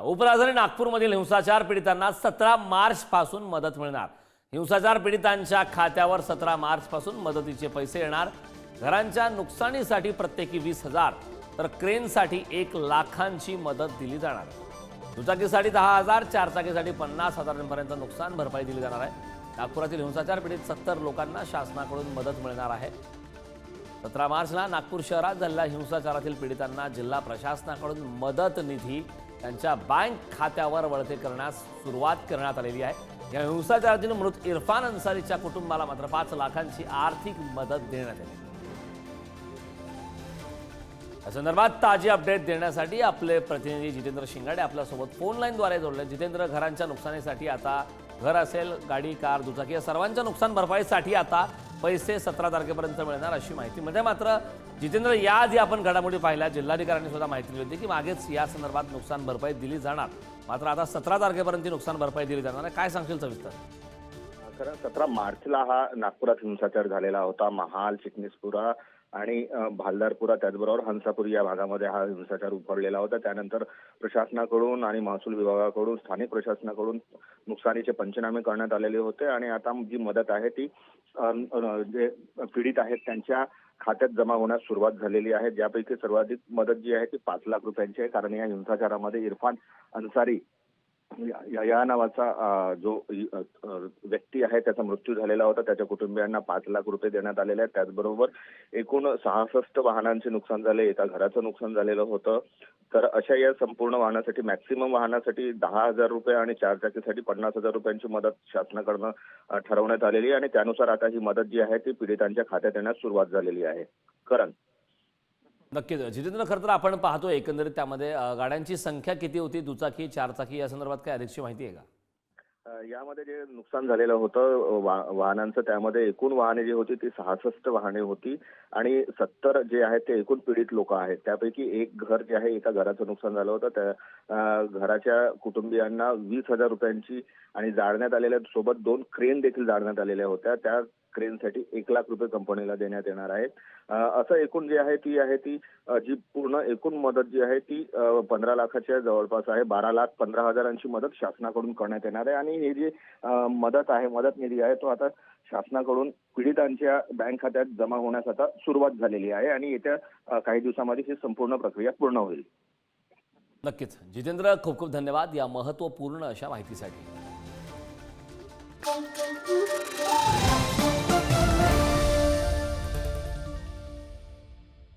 पाहूया उपराजधानी नागपूरमधील हिंसाचार पीडितांना सतरा मार्चपासून मदत मिळणार. हिंसाचार पीडितांच्या खात्यावर सतरा मार्चपासून मदतीचे पैसे येणार. घरांच्या नुकसानीसाठी प्रत्येकी वीस हजार तर क्रेनसाठी एक लाखांची मदत दिली जाणार. दुचाकीसाठी दहा हजार चारचाकीसाठी पन्नास हजारांपर्यंत नुकसान भरपाई दिली जाणार आहे. नागपुरातील हिंसाचार पीडित सत्तर लोकांना शासनाकडून मदत मिळणार आहे. सतरा मार्चला नागपूर शहरात झालेल्या हिंसाचारातील पीडितांना जिल्हा प्रशासनाकडून मदत निधी त्यांच्या बँक खात्यावर वळते करण्यास सुरुवात करण्यात आलेली आहे. या हिंसाचारातील मृत इरफान अन्सारीच्या कुटुंबाला मात्र पाच लाखांची आर्थिक मदत देण्यात आली. या संदर्भात ताजी अपडेट देण्यासाठी आपले प्रतिनिधी जितेंद्र शिंगाडे आपल्यासोबत फोनलाईनद्वारे जोडले. जितेंद्र घरांच्या नुकसानीसाठी आता घर असेल गाडी कार दुचाकी या सर्वांच्या नुकसान भरपाईसाठी आता पैसे सतरा तारखेपर्यंत मिळणार अशी माहिती. मध्ये मात्र जितेंद्र याआधी आपण घडामोडी पाहिल्या. जिल्हाधिकाऱ्यांनी सुद्धा माहिती दिली होती की मागेच या संदर्भात नुकसान भरपाई दिली जाणार. मात्र आता सतरा तारखेपर्यंत नुकसान भरपाई दिली जाणार काय सांगशील सविस्तर? खरं सतरा मार्चला हा नागपुरात हिंसाचार झालेला होता. महाल चिकनीसपुरा आणि भालदारपुरा त्याचबरोबर हंसापूर या भागामध्ये हा हिंसाचार उफाळलेला होता. त्यानंतर प्रशासनाकडून आणि महसूल विभागाकडून स्थानिक प्रशासनाकडून नुकसानीचे पंचनामे करण्यात आलेले होते. आणि आता जी मदत आहे ती जे पीडित आहेत त्यांच्या खात्यात जमा होण्यास सुरुवात झालेली आहे. ज्यापैकी सर्वाधिक मदत जी आहे ती पाच लाख रुपयांची आहे. कारण या हिंसाचारामध्ये इरफान अन्सारी या- या- नावाचा जो व्यक्ती आहे त्याचा मृत्यू झालेला होता. त्याच्या कुटुंबियांना पाच लाख रुपये देण्यात आलेले आहेत. त्याचबरोबर एकूण सहासष्ट वाहनांचे नुकसान झाले. एका घराचं नुकसान झालेलं होतं. तर अशा या संपूर्ण वाहनासाठी मॅक्सिमम वाहनासाठी दहा हजार रुपये आणि चार चाकीसाठी पन्नास हजार रुपयांची मदत शासनाकडनं ठरवण्यात आलेली आहे. आणि त्यानुसार आता ही मदत जी आहे ती पीडितांच्या खात्यात येण्यास सुरुवात झालेली आहे. करण. नक्कीच. जितेंद्र खरं तर आपण पाहतो एकंदरीत त्यामध्ये गाड्यांची संख्या किती होती? दुचाकी चारचाकी या संदर्भात काय अधिकची माहिती आहे का? यामध्ये जे नुकसान झालेलं होतं वा- वाहनांचं त्यामध्ये एकूण वाहने जी होती ती सहासष्ट वाहने होती आणि सत्तर जे आहेत ते एकूण पीडित लोक आहेत. त्यापैकी एक घर जे आहे एका घराचं नुकसान झालं होतं. त्या घराच्या कुटुंबियांना वीस हजार रुपयांची आणि जाळण्यात आलेल्या सोबत दोन क्रेन देखील जाळण्यात आलेल्या होत्या. त्या क्रेनसाठी एक लाख रुपये कंपनीला देण्यात येणार आहेत. असं एकूण जे आहे ती आहे ती जी पूर्ण एकूण मदत जी आहे ती पंधरा लाखाच्या जवळपास आहे. बारा लाख पंधरा हजारांची मदत शासनाकडून करण्यात येणार आहे. आणि हे जी मदत आहे मदत निधी आहे तो आता शासनाकडून पीडितांच्या बँक खात्यात जमा होण्यास आता सुरुवात झालेली आहे. आणि येत्या काही दिवसामध्ये ही संपूर्ण प्रक्रिया पूर्ण होईल. नक्कीच. जितेंद्र खूप खूप धन्यवाद या महत्त्वपूर्ण अशा माहितीसाठी.